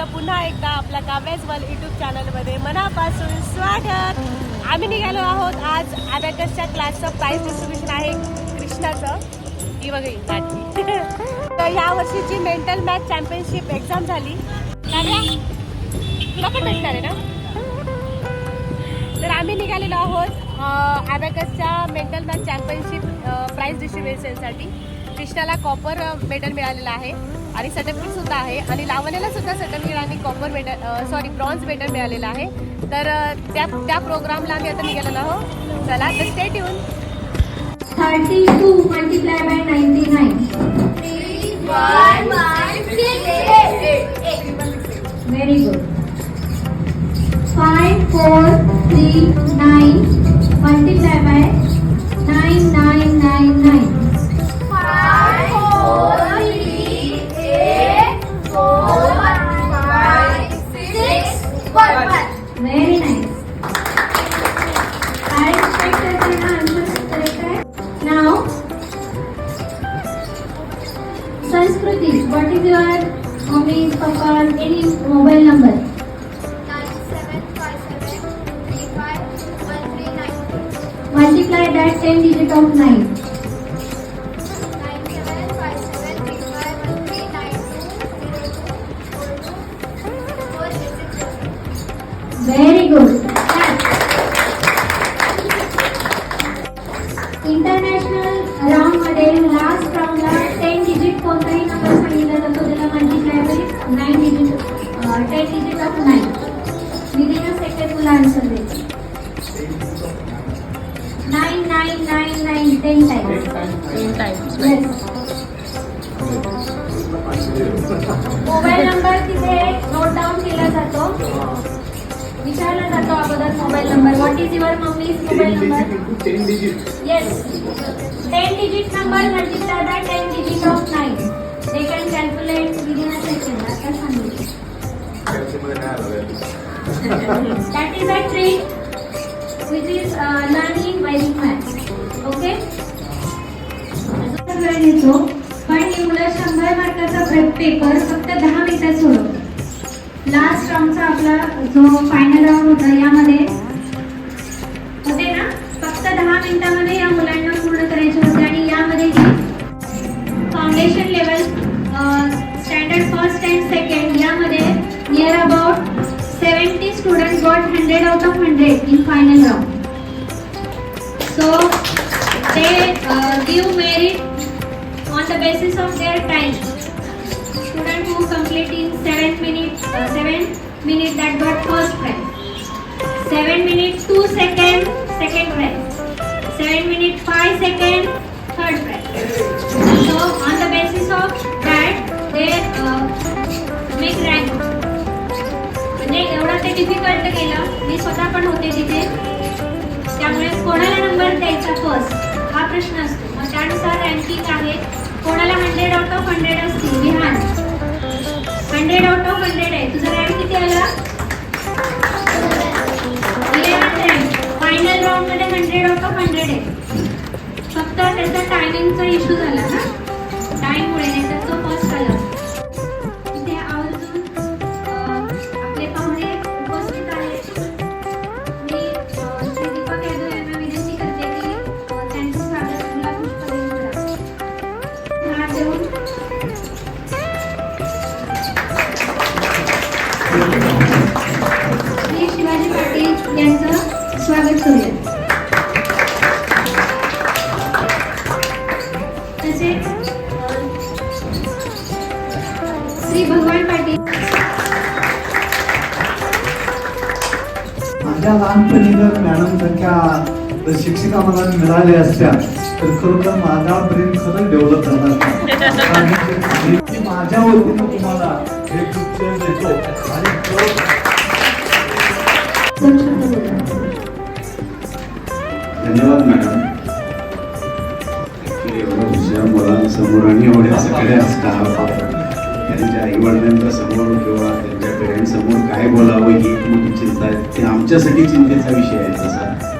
तुमचं पुन्हा एकदा आपल्या काव्याज वन युट्यूब चॅनलमध्ये मनापासून स्वागत. आम्ही निघालो आहोत आज अबॅकसच्या क्लासचं प्राईज डिस्ट्रीब्युशन आहे कृष्णाचं. ही बघा तर या वर्षीची मेंटल मॅथ चॅम्पियनशिप एक्झाम झाली. तुला पण भेटणार आहे ना? तर आम्ही निघालेलो आहोत अबॅकसच्या मेंटल मॅथ चॅम्पियनशिप प्राईज डिस्ट्रीब्युशनसाठी कृष्णाला कॉपर मेडल मिळालेलं आहे आणि सर्टिफिकेट सुद्धा आहे आणि लावण्याला सुद्धा सर्टिफिकेट आणि copper medal sorry bronze medal मिळालेलं आहे तर त्या त्या प्रोग्रामला आम्ही आता निघालेलो आहोत चला तर स्टेट येऊन 32 multiplied by 99. Very good. 5, 4, 3, 9 multiplied by 9999. amigos. Number घरची दादा ten digit of nine second calculate within is a trick आता सांगू that is a trick which is learning by the okay आता आपण येतो पण इंग्लिश शंभर मार्काचा प्रेफ पेपर फक्त दहा मिनिटात सोडवतो लास्ट राऊंडचा आपला जो फायनल राऊंड होता यामध्ये. होते ना? फक्त दहा मिनिटामध्ये या मुलांना स्टँडर्ड फर्स्ट अँड सेकंड यामध्ये near about seventy student got hundred out of hundred in final round so ते give merit on the basis of their time student who complete in seven minute seven difficult केलं मी स्वतः पण होते तिथे त्यामुळे कोणाला नंबर द्यायचा फर्स्ट हा प्रश्न असतो. मग त्यानुसार रँकिंग आहे. कोणाला हंड्रेड आउट ऑफ हंड्रेड असतील? Vihan hundred out of hundred आहे. तुझा रँक किती आला? फायनल राऊंडमध्ये हंड्रेड आउट ऑफ हंड्रेड आहे. फक्त त्याचा टायमिंगचा इश्यू झाला ना? टाइम मुळे नाही मिळाल्या असत्या तर खरोखर माझा ब्रेन खरंच डेव्हलप झाला माझ्या वतीनं तुम्हाला हे पिक्चर देतो. आणि धन्यवाद मॅडम. Actually मुलांसमोर आणि एवढ्या सगळ्या स्टाफ त्यांच्या आई वडिलांच्या समोर किंवा त्यांच्या पेरेंट्ससमोर काय बोलावं ही एक मोठी चिंता आहे. ते आमच्यासाठी चिंतेचा विषय आहे तसा.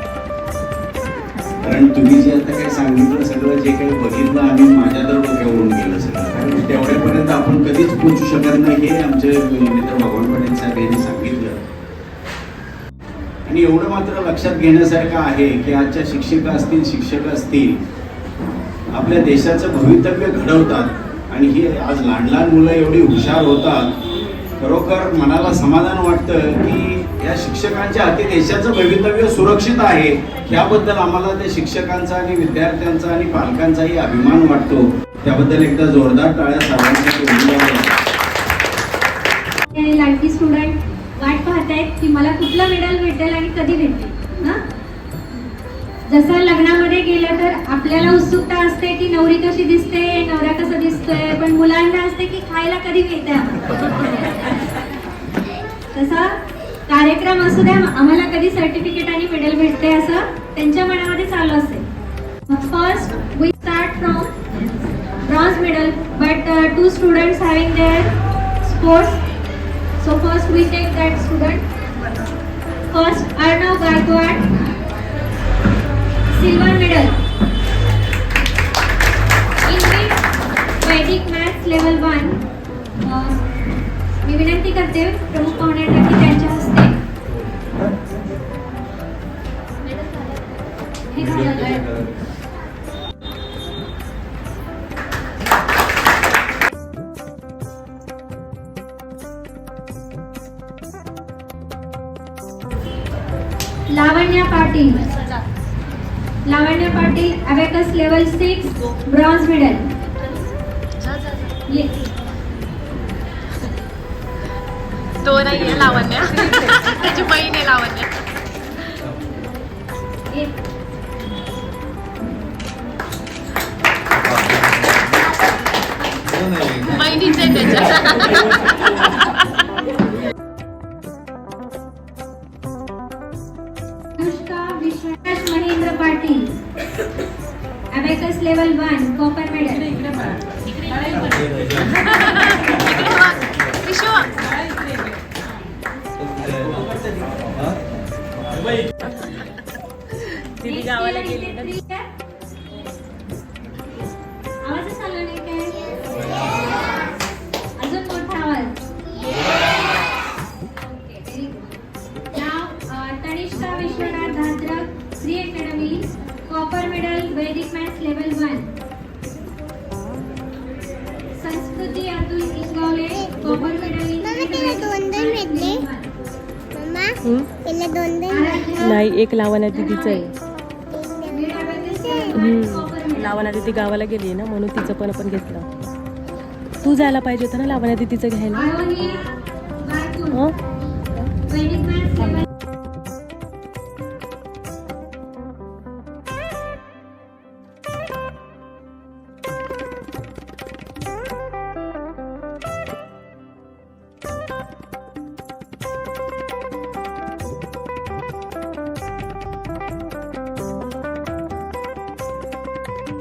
कारण तुम्ही जे आता काही सांगितलं सगळं जे काही बघितलं आम्ही माझ्या तर डोक्यावरून गेलं सगळं. कारण तेवढ्यापर्यंत आपण कधीच पोचू शकत नाही हे आमचे मित्र भगवान पाटील साहेब यांनी सांगितलं. आणि एवढं मात्र लक्षात घेण्यासारखं आहे की आजच्या शिक्षिका असतील शिक्षक असतील आपल्या देशाचं भवितव्य घडवतात. आणि ही आज लहान लहान मुलं एवढी हुशार होतात खरोखर मनाला समाधान वाटतं की या शिक्षकांच्या हाती देशाचं भवितव्य सुरक्षित आहे याबद्दल आम्हाला त्या शिक्षकांचा आणि विद्यार्थ्यांचा आणि पालकांचाही अभिमान वाटतो. त्याबद्दल एकदा जोरदार टाळ्या सर्वांसाठी लाडकी स्टुडंट वाट पाहतायत की मला कुठला मेडल भेटेल आणि कधी भेटेल? जसं लग्नामध्ये गेलं तर आपल्याला उत्सुकता असते की नवरी कशी दिसते नवरा कसा दिसतोय पण मुलांना असते की खायला कधी मिळते तसा कार्यक्रम असू द्या आम्हाला कधी सर्टिफिकेट आणि मेडल भेटते असं त्यांच्या मनामध्ये चालू असते. First we start from bronze medal but two students having their sports so first we take that student first Arnav Gaikwad silver medal Vedic maths level one विनंती करते प्रमुख पाहुण्यासाठी त्यांच्या लेवल सिक्स ब्रॉन्झ मेडल दिदी गावाला गेली ना. आवाजच आला नाही काय? अजून मोठा आवाज? नाव अ, Tanishka Vishwanath Dhatrak Shri academy copper medal Vedic maths level one नाही एक लावण्या दिदीचं आहे. कॉपर लावण्या दिदी गावाला गेली ना म्हणून तिचं पण आपण घेतलं. तू जायला पाहिजे होतं ना लावण्या दिदीचं घ्यायला?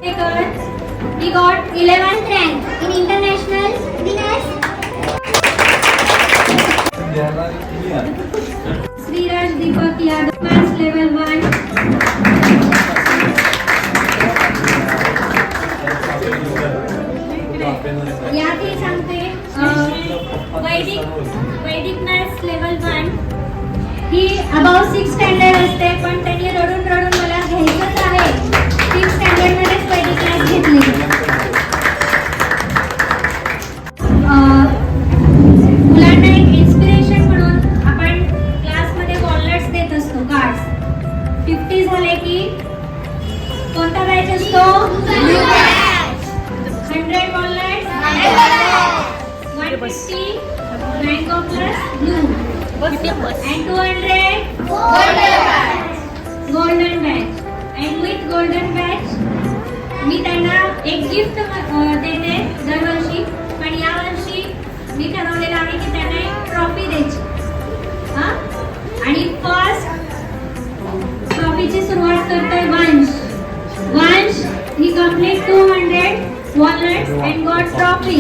He got 11th rank in international winners. Shriraj Deepak Yadav maths level one यातही सांगते अं, Vedic Vedic maths level one ही अबाव सिक्स स्टँडर्ड असते पण त्यांनी रडून रडून मला घ्यायचंच आहे सिक्स स्टँडर्डमध्येच वैदिक मुलांना एक इन्स्पिरेशन म्हणून आपण क्लासमध्ये वॉलनट्स देत असतो कार्ड्स फिफ्टी झाले की कोणता बॅच असतो? Hundred walnuts one fifty mango plus blue and two hundred golden badge and with golden badge मी त्यांना एक गिफ्ट देते दरवर्षी. पण यावर्षी मी ठरवलेलं आहे की त्यांना एक ट्रॉफी द्यायची. हां? आणि फर्स्ट ट्रॉफीची सुरुवात करतोय वंश. वंश ही complete two hundred walnuts and gold trophy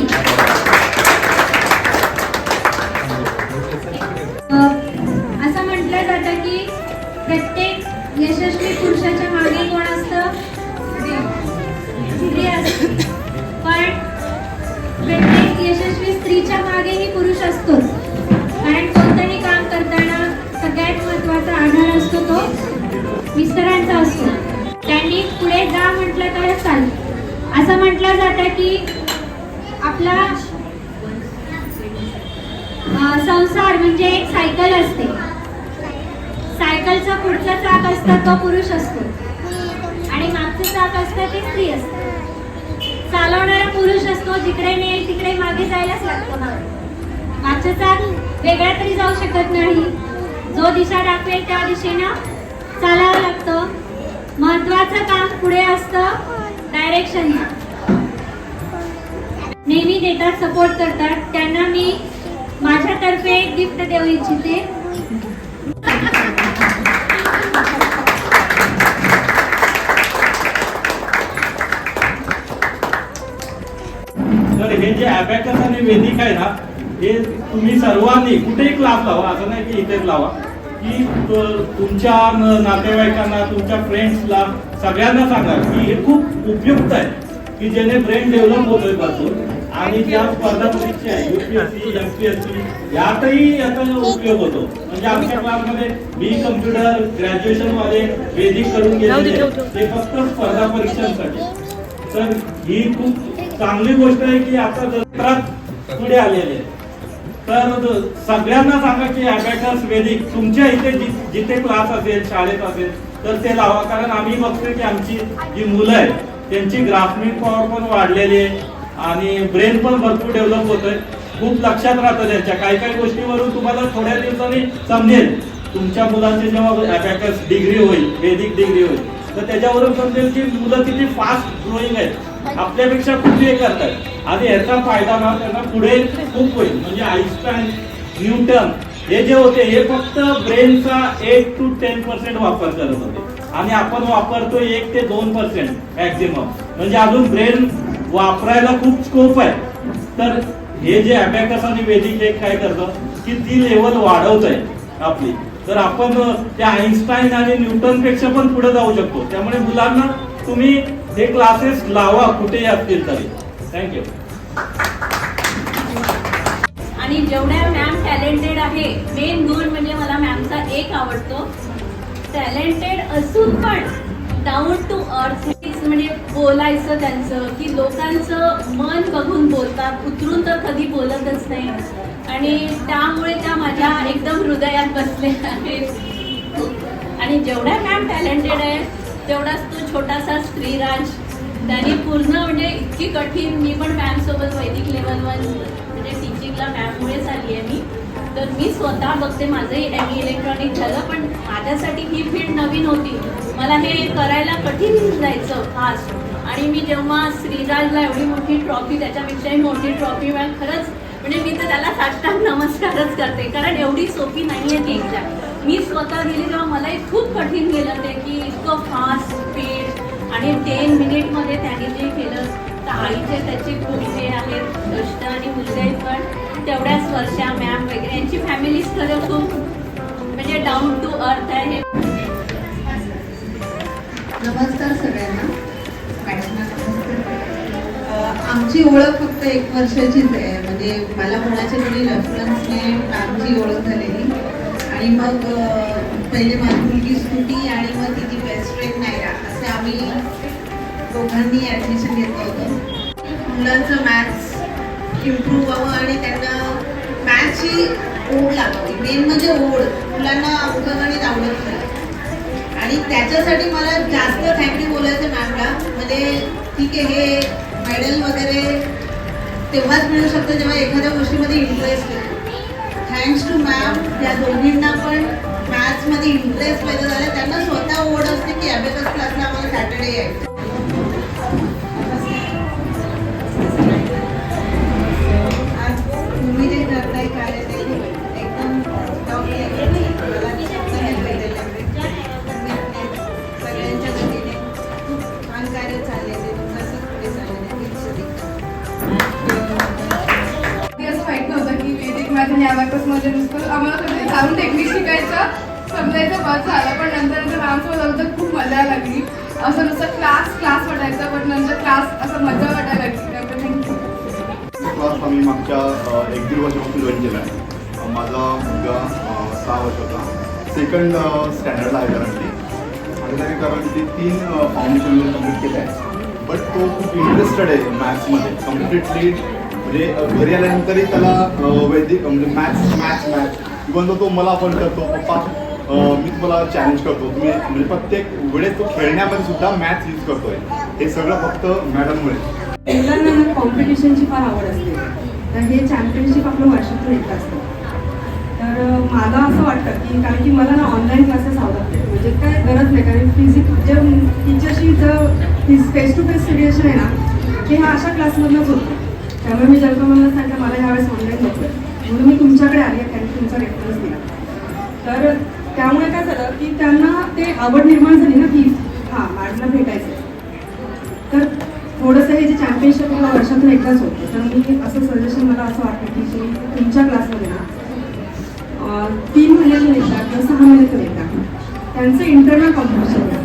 जा म्हटलं असं म्हटलं जातं की आपला संसार म्हणजे एक सायकल असते. सायकलचा पुढचा चाक असतं तो पुरुष असतो. आणि मागचं चाक असतं ती स्त्री असते. चालवणारा पुरुष असतो जिकडे नेईल तिकडे मागे जायलाच लागतो मागचं चाक वेगळ्या तरी जाऊ शकत नाही. जो दिशा दाखवेल त्या दिशेनं चालावं लागतं. महत्वाचं काम पुढे असतं. डायरेक्शन नेहमी देतात सपोर्ट करतात. त्यांना मी माझ्यातर्फे एक गिफ्ट देऊ इच्छिते. तर हे जे अबॅकस आणि वेदिक आहे ना हे तुम्ही सर्वांनी कुठेही क्लास लावा. असं नाही की इथेच लावा. की तुमच्या नातेवाईकांना तुमच्या फ्रेंड्सला सगळ्यांना सांगा की हे खूप उपयुक्त आहे की ज्याने ब्रेन डेव्हलप होतोय भरपूर आणि ज्या स्पर्धा परीक्षा आहे युपीएससी एमपीएससी यातही याचा उपयोग होतो म्हणजे आमच्या क्लासमध्ये बी कम्प्युटर ग्रॅज्युएशन वाले वेदिक करून ठेव. ते फक्त स्पर्धा परीक्षांसाठी तर ही खूप चांगली गोष्ट आहे की आता जत्रात पुढे आलेले आहे. तर सगळ्यांना सांगा की अबॅकस वेदिक तुमच्या इथे जिथे क्लास असेल शाळेत असेल तर ते लावा. कारण आम्ही बघतोय की आमची जी मुलं आहेत त्यांची ग्राफमिक पॉवर पण वाढलेली आहे आणि ब्रेन पण भरपूर डेव्हलप होतोय. खूप लक्षात राहतं त्यांच्या. काही काही गोष्टीवरून तुम्हाला थोड्या दिवसांनी समजेल. तुमच्या मुलांची जेव्हा अबॅकस डिग्री होईल वेदिक डिग्री होईल तर त्याच्यावरून समजेल की मुलं किती फास्ट ग्रोईंग आहेत. आपल्यापेक्षा खूप हे करतात. आणि याचा फायदा ना त्यांना पुढे खूप होईल. म्हणजे आईन्स्टाईन न्यूटन हे जे होते हे फक्त ब्रेनचा एट टू टेन पर्सेंट वापर करत होते. आणि आपण वापरतो एक ते दोन पर्सेंट मॅक्झिमम म्हणजे अजून ब्रेन वापरायला खूप स्कोप आहे. तर हे जे अबॅकस आणि वेदिक एक काय करतं की ती लेवल वाढवत आहे आपली. तर आपण त्या आईन्स्टाईन आणि न्यूटनपेक्षा पण पुढे जाऊ शकतो. त्यामुळे मुलांना तुम्ही हे क्लासेस लावा कुठेही असतील तरी. थँक्यू आणि जेवढ्या मॅम टॅलेंटेड आहे मेन गुण म्हणजे मला मॅमचा एक आवडतो. टॅलेंटेड असून पण डाऊन टू अर्थ म्हणजे बोलायचं त्यांचं की लोकांचं मन बघून बोलतात उतरून तर कधी बोलतच नाही. आणि त्यामुळे त्या माझ्या एकदम हृदयात बसले आहेत. आणि जेवढ्या मॅम टॅलेंटेड आहे तेवढाच तो छोटासा स्त्रीराज. त्याने पूर्ण म्हणजे इतकी कठीण मी पण मॅम सोबत वैदिक लेवल वन म्हणजे टीचिंगला मॅममुळेच आली आहे मी. तर मी स्वतः बघते माझंही एम इलेक्ट्रॉनिक झालं पण माझ्यासाठी ही फील्ड नवीन होती. मला हे करायला कठीण जायचं फास्ट. आणि मी जेव्हा श्रीराजला एवढी मोठी ट्रॉफी त्याच्यापेक्षाही मोठी ट्रॉफी मला खरंच म्हणजे मी तर त्याला साष्टांग नमस्कारच करते कारण एवढी सोपी नाही आहे ती एक्झॅक्ट मी स्वतः गेली तेव्हा मलाही खूप कठीण गेलं ते की इतकं फास्ट स्पीड आणि टेन मिनिटमध्ये त्यांनी जे केलं तर आईचे त्याचे खूप हे आहेत कष्ट आणि मुलगे पण. तेवढ्याच वर्षा मॅम वगैरे यांची फॅमिलीज खरं खूप म्हणजे डाऊन टू अर्थ आहे. नमस्कार सगळ्यांना. आमची ओळख फक्त एक वर्षाचीच आहे. म्हणजे मला कोणाच्या तरी रेफरन्सने आमची ओळख झालेली. आणि मग पहिले माझी मुलगी आणि मग तिची बेस्ट फ्रेंड नायरा असं आम्ही दोघांनी ॲडमिशन घेतलं होतं. मुलांचं मॅथ्स इम्प्रूव्ह व्हावं आणि त्यांना मॅथ्सची ओढ लागावी. मेन म्हणजे ओढ. मुलांना अंकगणित आवडत नाही. आणि त्याच्यासाठी मला जास्त थँक्यू बोलायचं मॅमला म्हणजे ठीक आहे हे मेडल वगैरे तेव्हाच मिळू शकतं जेव्हा एखाद्या गोष्टीमध्ये इंटरेस्ट येतो. थँक्स टू मॅम या दोन्हींना पण मॅथ्समध्ये इंटरेस्ट पैदा झाला. त्यांना स्वतः ओढ असते की अबेकस क्लासला आम्हाला सॅटर्डे यायचं. अबॅकस नुसतं आम्हाला सगळं जाऊन टेक्निक शिकायचं. समजायचं बस झालं. पण नंतर नंतर मॅमसोबत आलं तर खूप मजा लागली. असं नुसतं क्लास क्लास वाटायचा पण नंतर क्लास असं मजा वाटायला लागली. क्लास आम्ही मागच्या एक दीड वर्षापासून जॉईन केला आहे माझा मुलगा सहा वर्षाचा सेकंड स्टँडर्डला आहे करंटली कारण की तीन फाउंडेशन कंप्लीट केलं आहे बट तो खूप इंटरेस्टेड आहे मॅथ्समध्ये कम्प्लिटली म्हणजे घरी आल्यानंतरही त्याला वैदिक म्हणजे मॅथ्स मॅथ्स मॅथ्स इव्हन तो तो मला पण करतो पप्पा मी तुम्हाला चॅलेंज करतो. तुम्ही म्हणजे प्रत्येक वेळेस तो खेळण्यामध्ये सुद्धा मॅथ्स यूज करतोय. हे सगळं फक्त मॅडममुळे मुलांना कॉम्पिटिशनची फार आवड असते. तर हे चॅम्पियनशिप आपलं वर्षातून येत असतं. तर मला असं वाटतं की कारण की मला ना ऑनलाईन क्लासेस आवडतात. म्हणजे काय गरज नाही कारण फिजिक जे टीचरशी जर फेस टू फेस सिच्युएशन आहे ना हे हा अशा क्लासमधनंच होतं. त्यामुळे मी जलकमलला सांगितलं मला ह्यावेळेस ऑनलाईन नको. म्हणून मी तुमच्याकडे आली आहे त्यांनी तुमचा रेफरन्स दिला. तर त्यामुळे काय झालं की त्यांना ते आवड निर्माण झाली ना की हां मॅडमला भेटायचं तर थोडंसं हे जे चॅम्पियनशिप मला वर्षातून एकदाच होतं तर मी असं सजेशन मला असं वाटतं की जे तुमच्या क्लासमध्ये ना तीन महिन्यातून एकदा किंवा सहा महिन्यातून एकदा त्यांचं इंटरनल कॉम्पिटिशन आहे.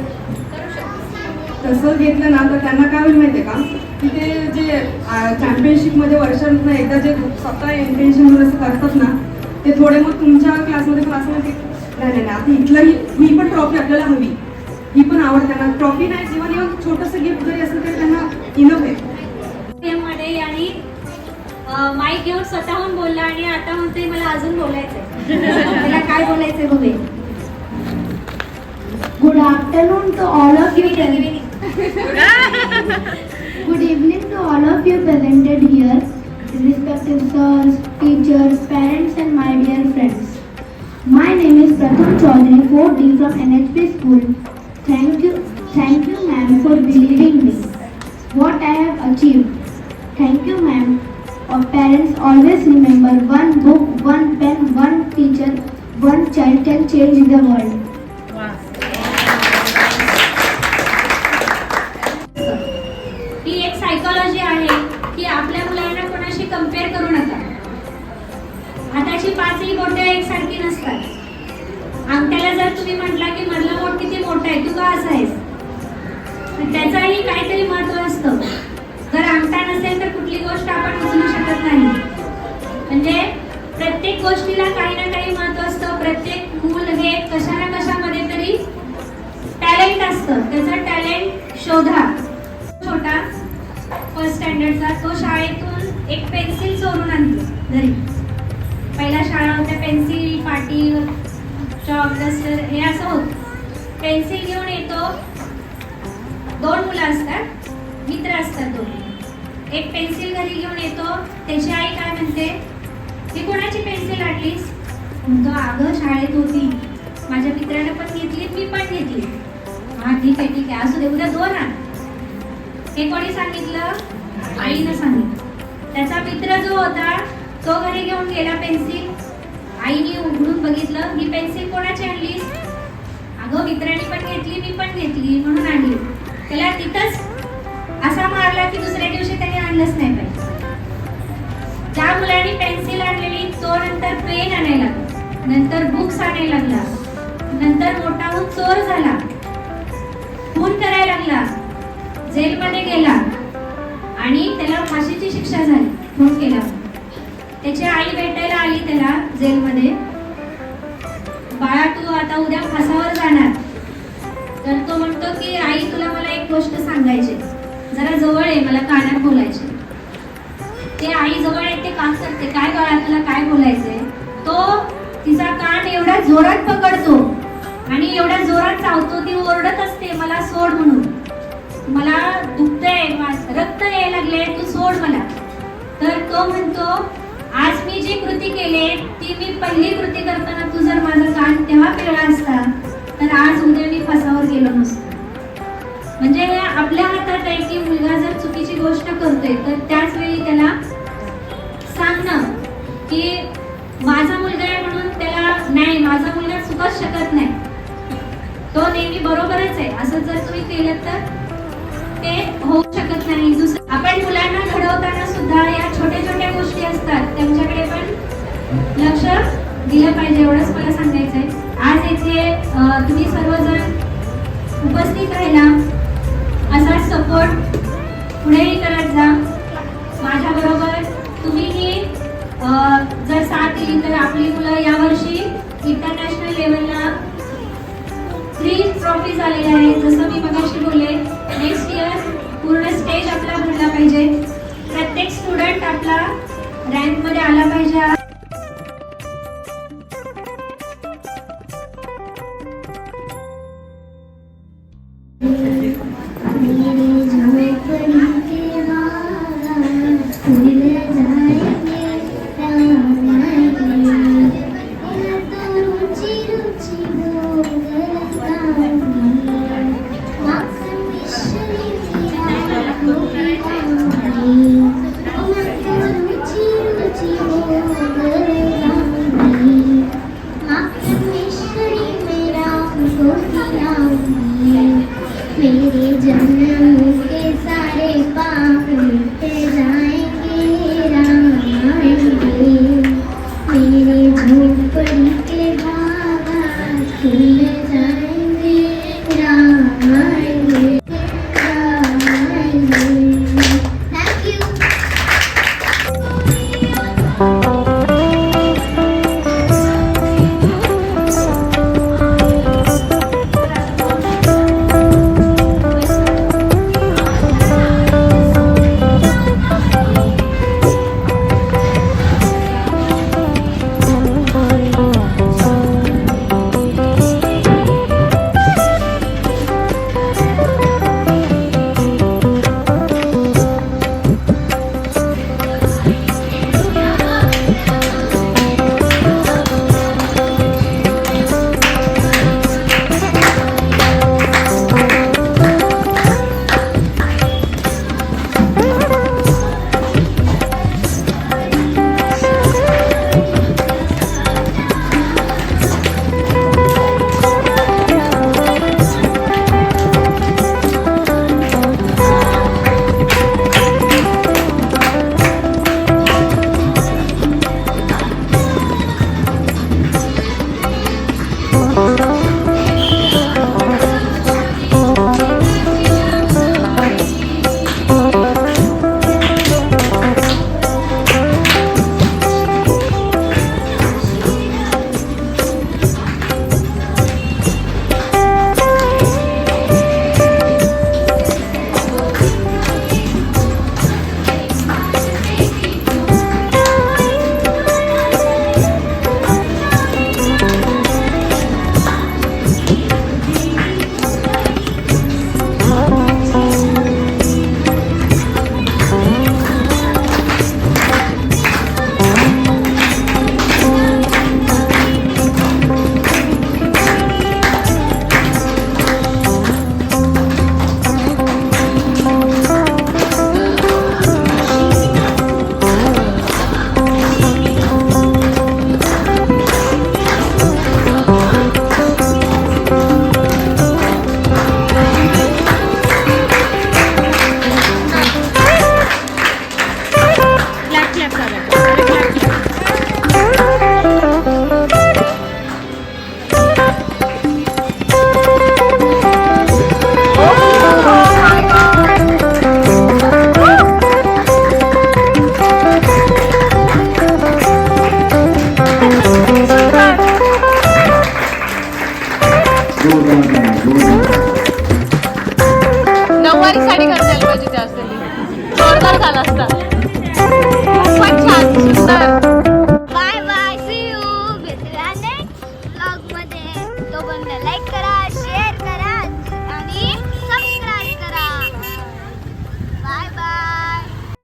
तसं घेतलं ना तर त्यांना काय होईल माहिती का? की ते जे चॅम्पियनशिपमध्ये वर्षातून एकदा जे स्वतः इंटेन्शन असं करतात ना ते थोडे मग तुमच्या क्लासमध्ये नाही नाही नाही, आता इथलं ही पण ट्रॉफी आपल्याला हवी. ही पण आवड त्यांना. ट्रॉफी नाही किंवा इव्हन छोटंसं गिफ्ट जरी असेल तरी त्यांना इनफ आहे. मध्ये आणि माईक घेऊन स्वतःहून बोलला आणि आता म्हणते मला अजून बोलायचंय. त्याला काय बोलायचंय बघे good afternoon to all of you Good evening to all of you presented here, respected sirs, teachers, parents and my dear friends. My name is Pratham Chaudhary, 4D from NHP school. Thank you, thank you ma'am for believing me. What I have achieved. Thank you ma'am. Our parents always remember one book, one pen, one teacher, one child can change the world. अंगठ्याला म्हटला की मधला बोट किती मोठा आहे? तू का असा आहेस? त्याचंही त्याचाही काहीतरी महत्त्व असतं. जर अंगठा नसेल तर कुठली गोष्ट आपण उचलू शकत नाही. म्हणजे प्रत्येक गोष्टीला काही ना काही महत्त्व असतं. प्रत्येक मूल हे कशा ना कशामध्ये तरी टॅलेंट असतं. त्याचं टॅलेंट शोधा. छोटा फर्स्ट स्टँडर्डचा तो शाळेतून एक पेन्सिल चोरून आणतो घरी. पहिला शाळा होत्या पेन्सिल पाटी चॉक डस्टर हे असं होतं. पेन्सिल घेऊन येतो. दोन मुलं असतात. मित्र असतात दोन एक पेन्सिल घरी घेऊन येतो. त्याची आई काय म्हणते? ही कोणाची पेन्सिल आणलीस? म्हणतो अगं शाळेत होती. माझ्या मित्राने पण घेतली मी पण घेतली. हा ठीक आहे ठीक आहे. असू दे उद्या दोन आण. हे कोणी सांगितलं? आईनं सांगितलं. त्याचा मित्र जो होता तो घरी घेऊन गेला पेन्सिल आईने उघडून बघितलं ही पेन्सिल कोणाची आणली अगं मित्राने पण घेतली मी पण घेतली म्हणून आणली. त्याला तिथंच असा मारला की दुसऱ्या दिवशी त्याने आणलंच नाही पाहिजे ज्या मुलांनी पेन्सिल आणलेली तो नंतर पेन आणायला नंतर बुक्स आणायला लागला. नंतर मोठा होऊन चोर झाला. खून करायला लागला. जेलमध्ये गेला. आणि त्याला फाशीची शिक्षा झाली. खून केला. त्याची आई भेटायला आली त्याला जेलमध्ये. बाळा तू आता उद्या फासावर जाणार. तर तो म्हणतो की आई तुला मला एक गोष्ट सांगायची जरा जवळ आहे मला कानात बोलायचे ते आई जवळ येते काम करते. काय बाळा तुला काय बोलायचंय? तो तिचा कान एवढा जोरात पकडतो आणि एवढ्या जोरात चावतो ती ओरडत असते मला सोड म्हणून. मला दुखतंय रक्त यायला लागले तू सोड मला. तर तो म्हणतो आज मी जी कृती केली ती मी पहिली कृती करताना तू जर माझा कान तेव्हा पिळला असता तर आज उद्या मी फसावर गेलो नसतो. म्हणजे हे आपल्या हातात आहे की मुलगा जर चुकीची गोष्ट करतोय तर त्याच वेळी त्याला सांगणं की माझा मुलगा आहे म्हणून त्याला नाही माझा मुलगा चुकच शकत नाही. तो नेहमी बरोबरच आहे. असं जर तुम्ही केलं तर ते होऊ शकत दिलं पाहिजे एवढंच मला सांगायचं आहे आज येथे तुम्ही सर्वजण उपस्थित राहिला. असा सपोर्ट पुढेही करत जा. माझ्याबरोबर तुम्हीही जर साथ दिली तर आपली मुलं यावर्षी इंटरनॅशनल लेवलला थ्री ट्रॉफी झालेली आहेत. जसं मी मगाशी बोलले नेक्स्ट इयर पूर्ण स्टेज आपला भरला पाहिजे. प्रत्येक स्टुडंट आपला रँकमध्ये आला पाहिजे.